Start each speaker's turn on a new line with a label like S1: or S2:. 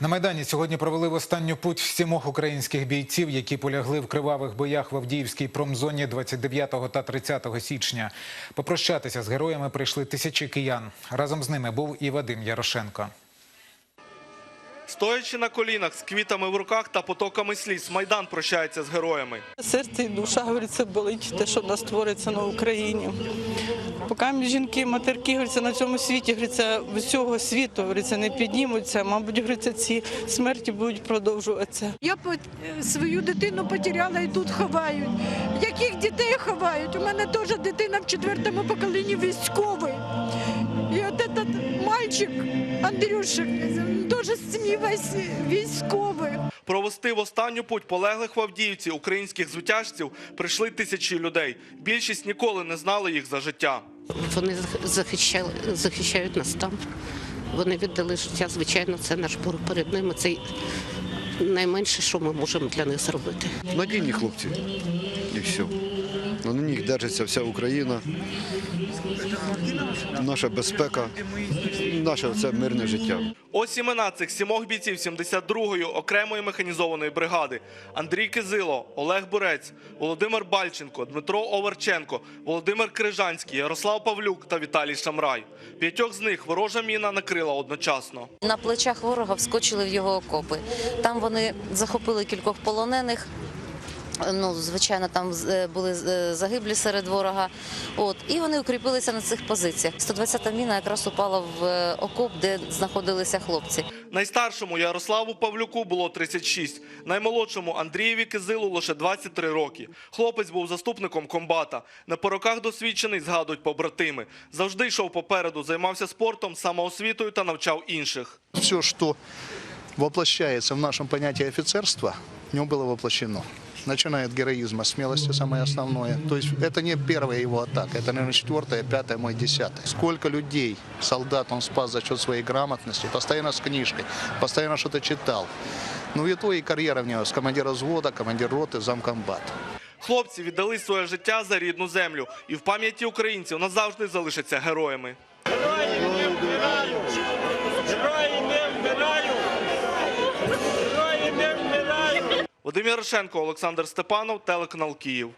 S1: На майдані сьогодні провели в останню путь сімох українських бійців, які полягли в кривавих боях в Авдіївській промзоні 29 та 30 січня. Попрощатися з героями прийшли тисячі киян. Разом з ними був і Вадим Ярошенко.
S2: Стоячи на колінах з квітами в руках та потоками сліз, Майдан прощається з героями.
S3: Серце і душа говориться, болить те, що в нас твориться на Україні. Поки жінки, матерки говориться, на цьому світі говориться, всього світу говориться, не піднімуться. Мабуть, говориться, ці смерті будуть продовжуватися.
S4: Я по- е, свою дитину потеряла і тут ховають. Яких дітей ховають? У мене теж дитина в четвертому поколінні військовий. Мальчик Андрюшик теж з сім'ї весь військовий.
S2: Провести в останню путь полеглих в Авдіївці українських звитяжців прийшли тисячі людей. Більшість ніколи не знали їх за життя.
S5: Вони зах- захищали, захищають нас там. Вони віддали життя. Звичайно, це наш борг перед ними. Це найменше, що ми можемо для них зробити.
S6: Надійні хлопці. І все. На них держиться вся Україна. Наша безпека, наше це мирне життя.
S2: Ось імена цих сімох бійців 72-ї окремої механізованої бригади: Андрій Кизило, Олег Бурець, Володимир Бальченко, Дмитро Оверченко, Володимир Крижанський, Ярослав Павлюк та Віталій Шамрай. П'ятьох з них ворожа міна накрила одночасно.
S7: На плечах ворога вскочили в його окопи. Там вони захопили кількох полонених. Ну, звичайно, там е, були е, загиблі серед ворога. От і вони укріпилися на цих позиціях. 120-та міна якраз упала в е, окоп, де знаходилися хлопці.
S2: Найстаршому Ярославу Павлюку було 36, наймолодшому Андрієві Кизилу лише 23 роки. Хлопець був заступником комбата. На пороках досвідчений, згадують побратими. Завжди йшов попереду, займався спортом, самоосвітою та навчав інших.
S8: все, что воплощается в нашем понятии офицерства, в нем было воплощено Начиная от героизма, смелости самое основное. То есть это не первая его атака, это, наверное, четвертая, пятая, мой десятая. Сколько людей, солдат он спас за счет своей грамотности, постоянно с книжкой, постоянно что-то читал. Ну и то и карьера в него с командира взвода, командир роты, замкомбата.
S2: Хлопці віддали своє життя за рідну землю і в пам'яті українців назавжди залишаться героями. Вадим Ярошенко, Олександр Степанов, телеканал Київ.